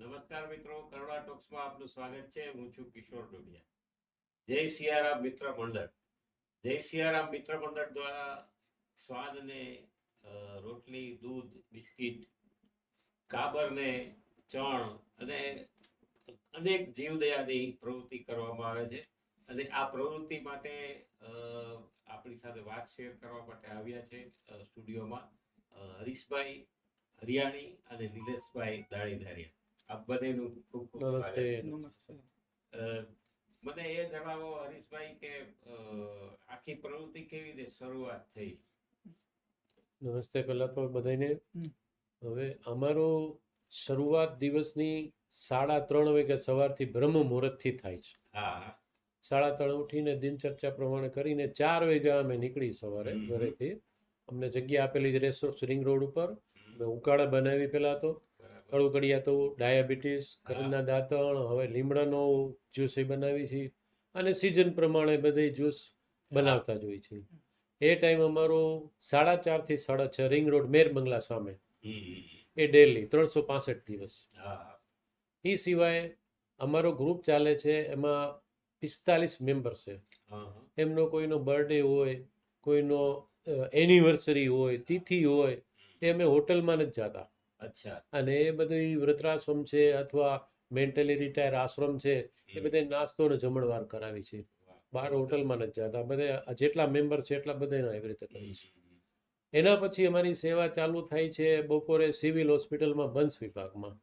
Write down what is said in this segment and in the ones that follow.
નમસ્કાર મિત્રો કરોડા ટોક્સમાં આપનું સ્વાગત છે. હું છું કિશોર ડોડિયા જય સિયારામ મિત્ર મંડળ. જય સિયારામ મિત્ર મંડળ દ્વારા સ્વાદ અને રોટલી, દૂધ, બિસ્કિટ, કાબર ને ચણ અને અનેક જીવદયાની પ્રવૃત્તિ કરવામાં આવે છે. અને આ પ્રવૃત્તિ માટે આપણી સાથે વાત શેર કરવા માટે આવ્યા છે સ્ટુડિયોમાં હરીશભાઈ હરિયાણી અને નિલેશભાઈ દાણીધારિયા. આપ બંનેનું ખૂબ ખૂબ નમસ્તે. મને એ જણાવો હરીશભાઈ કે આખી પ્રવૃત્તિ કેવી રીતે શરૂઆત થઈ? નમસ્તે પહેલા તો બધાને હવે અમારો શરૂઆત દિવસની સાડા ત્રણ વાગે સવારથી બ્રહ્મ મુહૂર્તથી થાય છે. હા. સાડા ત્રણ ઉઠીને દિનચર્ચા પ્રમાણે કરીને ચાર વાગ્યા અમે નીકળી સવારે ઘરેથી. અમને જગ્યા આપેલી જ રેસોર્સ રિંગ રોડ ઉપર. ઉકાળા બનાવી પેલા તો. બરાબર કડુકડિયા તો ડાયાબિટીસ ઘરના દાંતણ હવે લીમડાનો જ્યુસ એ બનાવી છે. અને સિઝન પ્રમાણે બધે જ્યુસ બનાવતા જ હોય છે. એ ટાઈમ અમારો સાડા ચારથી સાડા છ રિંગ રોડ મેર બંગલા સામે. એ ડેલી ત્રણસો પાસઠ દિવસ. હા. એ સિવાય અમારો ગ્રુપ ચાલે છે એમાં પિસ્તાલીસ મેમ્બર છે. એમનો કોઈનો બર્થડે હોય કોઈનો એનિવર્સરી હોય તિથિ હોય એ અમે હોટલમાં જ જતા. અને એ બધી વૃદ્ધાશ્રમ છે અથવા મેન્ટલી રિટાયર આશ્રમ છે એ. બધે નાસ્તો ને જમણવાર કરાવી છે. બાર બહાર હોટલમાં નથી જતા. બધે જેટલા મેમ્બર છે એટલા બધાને એવી રીતે કરી છે. એના પછી અમારી સેવા ચાલુ થાય છે બપોરે સિવિલ હોસ્પિટલમાં બંસ વિભાગમાં.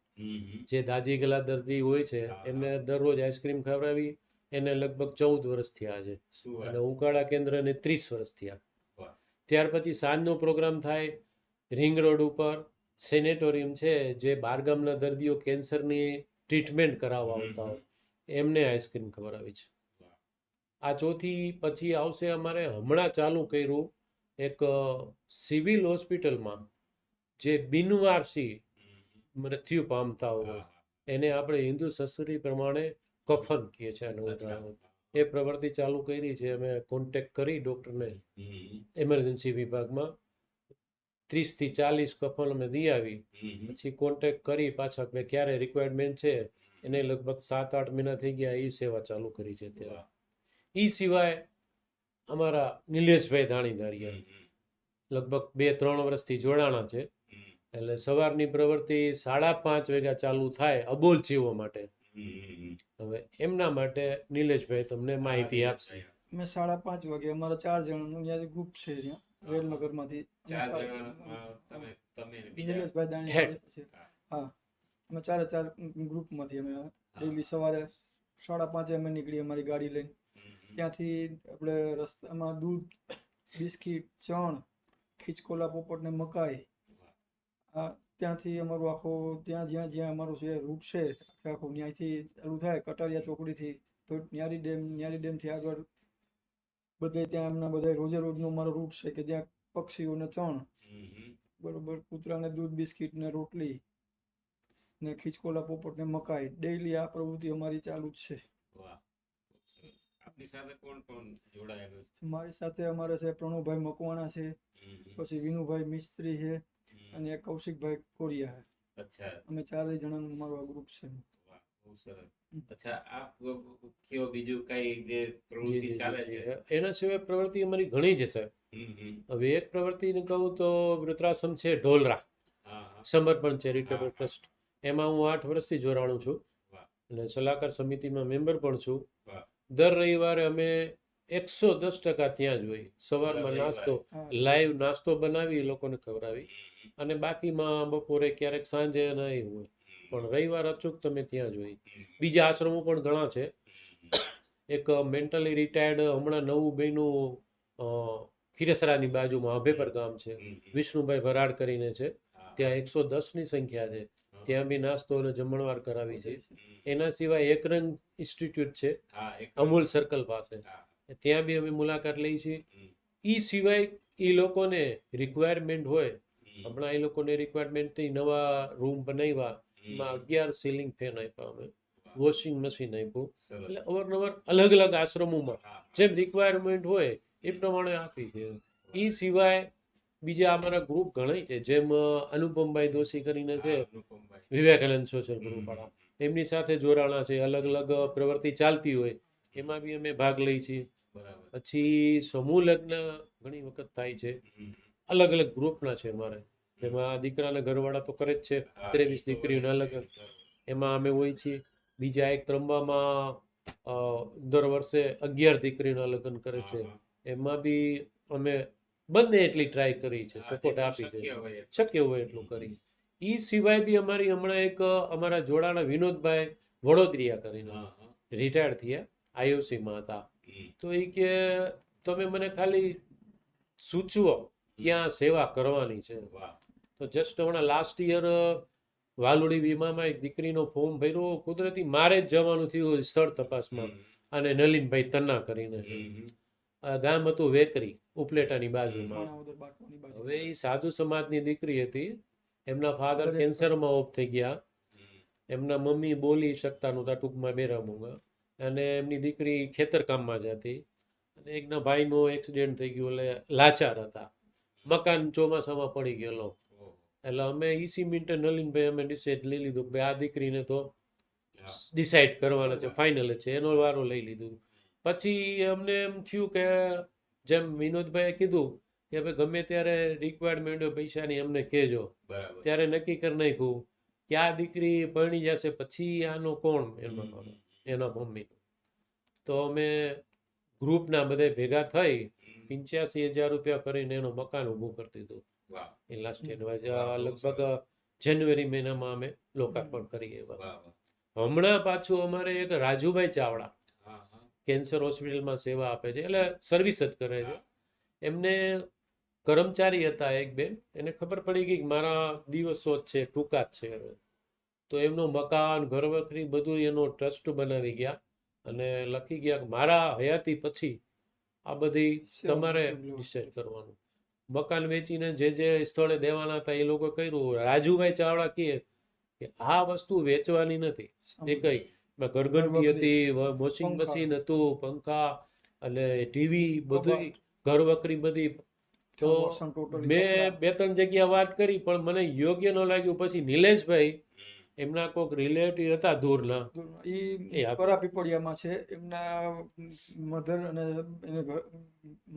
જે દાજી ગલા દર્દી હોય છે એમને દરરોજ આઈસ્ક્રીમ ખવડાવી એને લગભગ ચૌદ વર્ષ થયા છે. અને ઉકાળા કેન્દ્રને ત્રીસ વર્ષ થયા. ત્યાર પછી સાંજનો પ્રોગ્રામ થાય રિંગ રોડ ઉપર સેનેટોરિયમ છે જે બારગામના દર્દીઓ કેન્સરની ટ્રીટમેન્ટ કરાવવા આવતા હોય. એમને આઈસ્ક્રીમ ખવડાવી છે. આ ચોથી પછી આવશે અમારે હમણાં ચાલુ કર્યું એક સિવિલ હોસ્પિટલમાં જે બિનવારસી મૃત્યુ પામતા હોય. એને આપણે હિન્દુ સંસ્કૃતિ પ્રમાણે કફન કહીએ છીએ આને ઉદાહરણ. એ પ્રવૃત્તિ ચાલુ કરી છે. અમે કોન્ટેક્ટ કરી ડૉક્ટરને. એમરજન્સી વિભાગમાં. ત્રીસથી ચાલીસ કફન અમે દઈ આવી. પછી કોન્ટેક કરી પાછા કે ક્યારે રિક્વાયરમેન્ટ છે? એને લગભગ સાત આઠ મહિના થઈ ગયા એ સેવા ચાલુ કરી છે અત્યારે. એ સિવાય અમારા નિલેશભાઈ ધાણીધારિયા લગભગ બે ત્રણ વર્ષથી જોડાણા છે. એટલે સવારની પ્રવૃત્તિ સાડા પાંચ વાગ્યા ચાલુ થાય અબોલ જીવો માટે. હવે એમના માટે નિલેશભાઈ તમને માહિતી આપશે. અમે સાડા પાંચ વાગે અમારા ચાર જણાનું ત્યાં ગ્રુપ છે અહીંયા. રેલનગરમાંથી તમે હા. અમે ચારે ચાર ગ્રુપમાંથી અમે ડેલી સવારે સાડા પાંચે અમે નીકળી અમારી ગાડી લઈને. ત્યાંથી આપણે રસ્તામાં દૂધ બિસ્કિટ ચણ ખીચકોલા પોપટ ને મકાઈ. આ ત્યાંથી અમારું આખો ત્યાં જ્યાં જ્યાં અમારું છે રૂટ છે આખું ન્યાયથી ચાલુ થાય કટારિયા ચોકડીથી તો ન્યારી ડેમ ન્યારી ડેમથી આગળ બધે ત્યાં એમના બધા રોજે રોજનો મારો રૂટ છે કે જ્યાં પક્ષીઓને ચણ. બરોબર કૂતરાને દૂધ બિસ્કિટ ને રોટલી ને ખીચકોલા પોપટ ને મકાઈ ડેઈલી આ પ્રવૃત્તિ અમારી ચાલુ જ છે. વાહ. ખૂબ સરસ. આપની સાથે કોણ કોણ જોડાયેલું છે? મારી સાથે અમારે છે પ્રણવભાઈ મકવાણા છે પછી વિનુભાઈ મિસ્ત્રી છે અને કૌશિકભાઈ કોરિયા છે. અચ્છા. અમે ચારેય જણાનું અમારું આ ગ્રુપ છે. એના સિવાય પ્રવૃત્તિ અમારી ઘણી છે હમ. હમ. હવે એક પ્રવૃત્તિ કહું તો વૃત્રાશ્રમ છે ઢોલરા. સમર્પણ ચેરિટેબલ. ટ્રસ્ટ. એમાં હું આઠ વર્ષથી જોડાણું છું. અને સલાહકાર સમિતિમાં મેમ્બર પણ છું. દર રવિવારે અમે એકસો દસ ટકા ત્યાં જ હોય. સવારમાં. નાસ્તો લાઈવ નાસ્તો બનાવી લોકોને ખવડાવી. અને બાકીમાં બપોરે ક્યારેક સાંજે નહીં હોય. પણ રવિવાર અચૂક તમે ત્યાં જ હોય. બીજા આશ્રમો પણ ઘણા છે. એક મેન્ટલી રિટાયર્ડ હમણાં નવું બન્યું અ, ખીરસરાની બાજુમાં અભેપર ગામ છે. વિષ્ણુભાઈ ભરાડ કરીને છે. ત્યાં એકસો દસની સંખ્યા છે. ત્યાં બી નાસ્તો અને જમણવાર કરાવી છે. એના સિવાય એકરંગ ઇન્સ્ટિટ્યૂટ છે. અમૂલ સર્કલ પાસે. ત્યાં બી અમે મુલાકાત લઈ છીએ. એ સિવાય એ લોકોને રિક્વાયરમેન્ટ હોય. હમણાં એ લોકોને રિક્વાયરમેન્ટથી નવા રૂમ બનાવ્યા. એમાં અગિયાર સીલિંગ ફેન આપ્યા અમે. વોશિંગ મશીન આપ્યું એટલે અવારનવાર અલગ અલગ આશ્રમોમાં. જેમ રિક્વાયરમેન્ટ હોય એ પ્રમાણે આપી છે. એ સિવાય બીજા અમારા ગ્રુપ ઘણા છે. જેમ અનુપમભાઈ દોશી કરીને છે. વિવેકાનંદ સોશિયલ ગ્રુપ વાળા. એમની સાથે જોડાણા છે. અલગ અલગ પ્રવૃત્તિ ચાલતી હોય. એમાં બી અમે ભાગ લઈ છીએ. પછી સમૂહ લગ્ન ઘણી વખત થાય છે. અલગ અલગ ગ્રુપના છે અમારે. જેમાં દીકરાના ઘરવાળા તો કરે જ છે. ત્રેવીસ દીકરીઓના લગ્ન. એમાં અમે હોય છીએ. બીજા એક ત્રંબામાં દર વર્ષે અગિયાર દીકરીઓના લગ્ન કરે છે. એમાં બી અમે બંને એટલી ટ્રાય કરી છે. સપોર્ટ આપી છે. શક્ય હોય એટલું. કરી. એ સિવાય બી અમારી હમણાં એક અમારા જોડાણા વિનોદભાઈ વડોદરિયા કરીને. રિટાયર્ડ થયા આઈઓસીમાં હતા. તો એ કે તમે મને ખાલી સૂચવો ક્યાં સેવા કરવાની છે. તો જસ્ટ હમણાં લાસ્ટ યર વાલુડી વીમામાં એક દીકરીનો ફોર્મ ભર્યો. કુદરતી મારે જ જવાનું થયું સ્થળ તપાસમાં. અને નલિનભાઈ તન્ના કરીને. ગામ હતું વેકરી ઉપલેટાની બાજુમાં. હવે એ સાધુ સમાજની દીકરી હતી. એમના ફાધર કેન્સરમાં ઓફ થઈ ગયા. એમના મમ્મી બોલી શકતા નહોતા ટૂંકમાં બેરામુંગા અને એમની દીકરી ખેતરકામમાં જ હતી. અને એકના ભાઈનો એક્સિડન્ટ થઈ ગયો એટલે લાચાર હતા. મકાન ચોમાસામાં પડી ગયેલો. એટલે અમે ઈસી મિન્ટે નલિનભાઈ અમે ડિસાઇડ લઈ લીધું કે ભાઈ આ દીકરીને તો ડિસાઇડ કરવાના છે ફાઇનલ છે એનો વારો લઈ લીધું. પછી અમને એમ થયું કે જેમ વિનોદભાઈએ કીધું કે ભાઈ ગમે ત્યારે રિક્વાયરમેન્ટ પૈસાની અમને કહેજો. ત્યારે નક્કી કરી નાખ્યું કે આ દીકરી પરણી જશે પછી આનો કોણ? એનો. એના મમ્મીનો. તો અમે ગ્રુપના બધે ભેગા થઈ. પંચ્યાસી હજાર રૂપિયા કરીને એનું મકાન ઊભું કરી દીધું. એ લાસ્ટ બહુ લગભગ જાન્યુઆરી મહિનામાં અમે લોકાર્પણ કરીએ. હમણાં પાછું અમારે એક રાજુભાઈ ચાવડા. કેન્સર હોસ્પિટલમાં સેવા આપે છે એટલે સર્વિસ જ કરે છે. એમને કર્મચારી હતા એક બેન એને ખબર પડી ગઈ કે મારા દિવસો જ છે ટૂંકા જ છે હવે. તો એમનું મકાન ઘર વખરી બધું એનો ટ્રસ્ટ બનાવી ગયા અને લખી ગયા કે મારા હયાતી પછી આ બધી તમારે. ડિસાઇડ કરવાનું. મકાન વેચીને જે જે સ્થળે દેવાના હતા એ લોકો કર્યું. રાજુભાઈ ચાવડા કહે કે આ વસ્તુ વેચવાની નથી. એ કઈ? ઘરઘંટી હતી વોશિંગ મશીન હતું પંખા અને ટીવી બધું ઘર વકરી બધી. તો મેં બે ત્રણ જગ્યા વાત કરી પણ મને યોગ્ય ન લાગ્યું. પછી નિલેશભાઈ. એમના કોઈક રિલેટિવ હતા દૂરના. એ પરા પીપળિયામાં છે. એમના મધર અને એને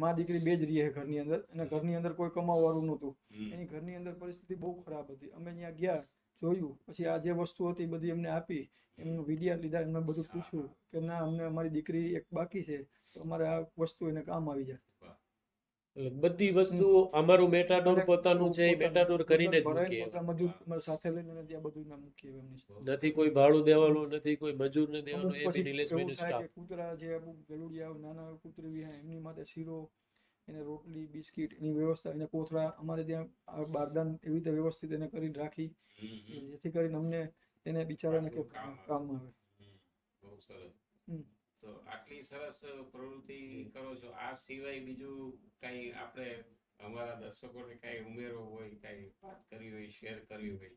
મા દીકરી બે જ રહે ઘરની અંદર. અને ઘરની અંદર કોઈ કમાવાવાળું નહોતું. એની ઘરની અંદર પરિસ્થિતિ બહુ ખરાબ હતી. અમે ત્યાં ગયા જોયું. પછી આ જે વસ્તુ હતી બધી એમને આપી. એમનું વિડિયા લીધા એમને બધું પૂછ્યું કે ના અમને અમારી દીકરી એક બાકી છે. તો અમારે આ વસ્તુ એને કામ આવી એટલે બધી વસ્તુ અમારું મેટાડોર પોતાનું છે એ મેટાડોર કરીને જ મૂકીએ. સાથે લઈને ત્યાં બધું ના મૂકીએ એમની નથી કોઈ ભાડું દેવાનું નથી કોઈ મજૂર ને દેવાનું એ બી પછી નિલેશભાઈનો સ્ટાફ કૂતરા જે અમુક ગલુડિયા નાના કૂતરી વિહા એમની માટે શીરો એને રોટલી બિસ્કિટ એની વ્યવસ્થા એને કોથળા અમારે ત્યાં બારદાન એવી રીતે વ્યવસ્થિત એને કરી રાખી. જેથી કરીને અમને એને બિચારાને કે કામ આવે. બહુ સરસ. તો આટલી સરસ પ્રવૃત્તિ કરો છો. આ સિવાય બીજું કઈ આપણે અમારા દર્શકોને કઈ ઉમેરો હોય કઈ વાત કરવી હોય શેર કરવી હોય?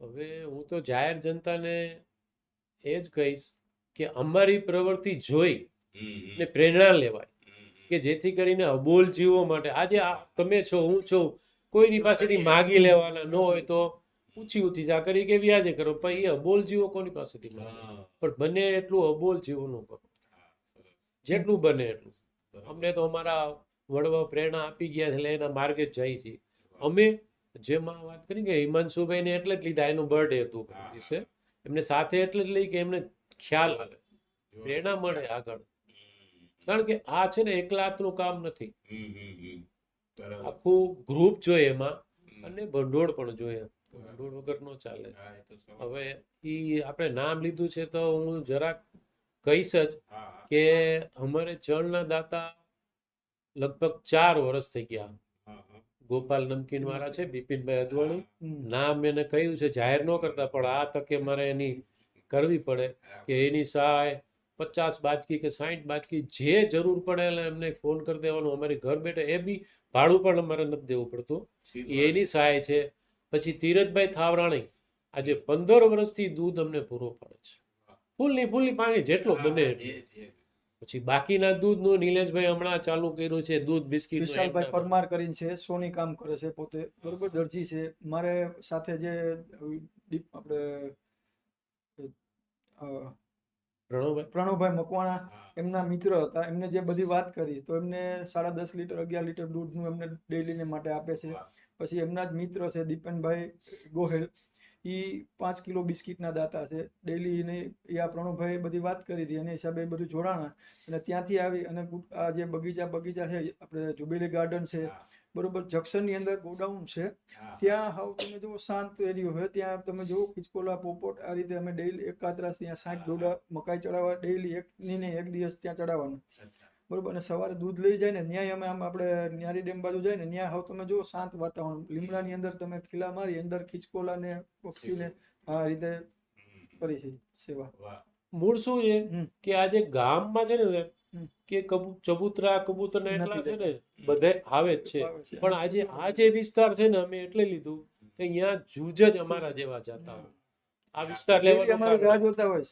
હવે હું તો જાહેર જનતાને એ જ કહીશ કે અમારી પ્રવૃત્તિ જોઈ ને પ્રેરણા લેવાય. કે જેથી કરીને અબોલ જીવો માટે આજે તમે છો હું છું કોઈની પાસેથી માગી લેવાના ન હોય તો ઊંચી ઊંચી જા કરી કે વ્યાજે કરો પણ એ અબોલ જીવો કોની પાસેથી પણ બને એટલું અબોલ જીવોનું કરો જેટલું બને એટલું. અમને તો અમારા વડવા પ્રેરણા આપી ગયા છે એટલે એના માર્ગે જ જાય છે અમે જેમાં વાત કરી કે હિમાંશુભાઈને એટલે જ લીધા એનું બર્થડે હતું. દિવસે. એમને સાથે એટલે જ લઈ કે એમને ખ્યાલ આવે. પ્રેરણા મળે આગળ. કારણ કે આ છે ને એકલા હાથનું કામ નથી. આખું ગ્રુપ જોઈએ એમાં અને ભંડોળ પણ જોઈએ. ભંડોળ વગર નો ચાલે. હવે ઈ આપણે નામ લીધું છે તો હું જરાક કહીશ જ. કે અમારે ચણના દાતા લગભગ ચાર વર્ષ થઈ ગયા. ગોપાલ નમકીન વાળા છે બિપિનભાઈ અદવાણી. નામ એને કહ્યું છે જાહેર ન કરતા પણ આ તકે મારે એની કરવી પડે કે એની સહાય પચાસ બાજકી કે સાઠ બાજકી જે જરૂર પડે એટલે એમને ફોન કરી દેવાનો. અમારી ઘર બેઠે એ બી ભાડું પણ અમારે નથી દેવું પડતું. એની સહાય છે. પછી ધીરજભાઈ થાવરાણી આજે પંદર વર્ષથી દૂધ અમને પૂરો પાડે છે. ફૂલની ફૂલની પાણી જેટલો બને પછી બાકીના દૂધનું નિલેશભાઈ હમણાં ચાલુ કર્યું છે દૂધ બિસ્કિટ વિશાલભાઈ પરમાર કરીને છે સોની કામ કરે છે પોતે બરોબર દરજી છે. મારે સાથે જે આપણે પ્રણવભાઈ. પ્રણવભાઈ મકવાણા એમના મિત્ર હતા એમને જે બધી વાત કરી તો એમને સાડા દસ લીટર અગિયાર લીટર દૂધનું એમને ડેલીને માટે આપે છે. પછી એમના જ મિત્ર છે દીપનભાઈ ગોહેલ એ પાંચ કિલો બિસ્કિટના દાતા છે. ડેલી એને એ આ પ્રણવભાઈએ બધી વાત કરી હતી એને હિસાબે બધું જોડાણા. અને ત્યાંથી આવી અને આ જે બગીચા બગીચા છે આપણે જુબેલી ગાર્ડન છે બરોબર જંકશનની અંદર ગોડાઉન છે. ત્યાં હાવ તમે જુઓ શાંત એરિયો હોય ત્યાં તમે જુઓ ખિચકોલા પોપોટ આ રીતે અમે ડેઈલી એકાત્રાસ ત્યાં સાઠ દોડા મકાઈ ચડાવવા ડેઈલી એક નહીં એક દિવસ ત્યાં ચડાવવાનું. બરોબર અને સવારે દૂધ લઈ જાય ને ન્યાય અમે આમ આપણે ન્યારી ડેમ બાજુ જાય ને ત્યાં હાવ તમે જુઓ શાંત વાતાવરણ. લીમડાની અંદર તમે ખીલા મારી અંદર ખીચકોલા ને પક્ષીને આ રીતે કરી છે સેવા. મૂળ શું છે? કે આજે ગામમાં છે ને કે ચબુતરા ચબૂતરા કબૂતર ને એટલા છે ને બધે આવે જ છે. પણ આજે આ જે વિસ્તાર છે ને અમે એટલે લીધું કે અહીંયા જૂજ જ અમારા જેવા જાતા હોય. આ વિસ્તાર લેવલ અમારું રાહ જોતા હોય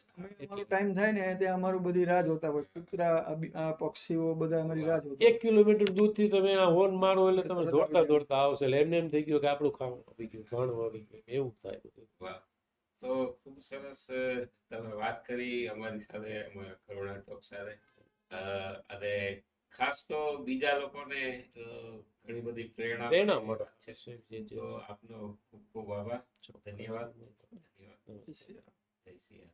ટાઈમ થાય ને ત્યાં અમારું બધી રાહ જોતા હોય કૂતરા આ પક્ષીઓ બધા અમારી રાહ જોતા એક કિલોમીટર દૂરથી તમે આ હોર્ન મારો એટલે તમે દોડતા. દોડતા આવશો એટલે એમને એમ થઈ ગયું કે આપણું ખાવાનું આવી ગયું ઘણું આવી ગયું એવું થાય બધું. તો ખૂબ સરસ તમે વાત કરી અમારી સાથે અમારા કરુણા ટોક સાથે. અને ખાસ તો બીજા લોકોને ઘણી બધી પ્રેરણા પ્રેરણા મળે છે. છે જે- જે- તો આપનો ખૂબ ખૂબ આભાર. ધન્યવાદ ધન્યવાદ. જય શ્રી.